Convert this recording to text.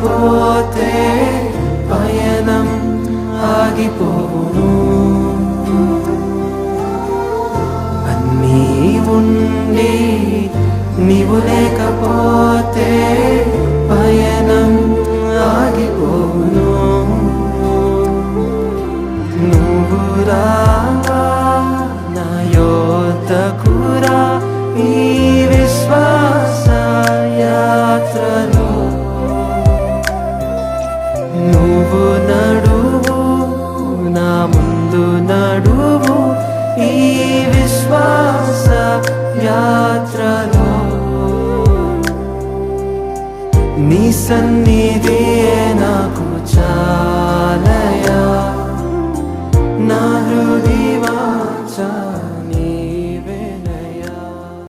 పోతే పయనం ఆగిపోవును అన్నీ ఉండి నీవు లేకపోతే పయనం ఆగిపోవును నువ్వు రావా నా యోధకురా. ముందు నడువు ఈ విశ్వాస యాత్రలో. నీ సన్నిధి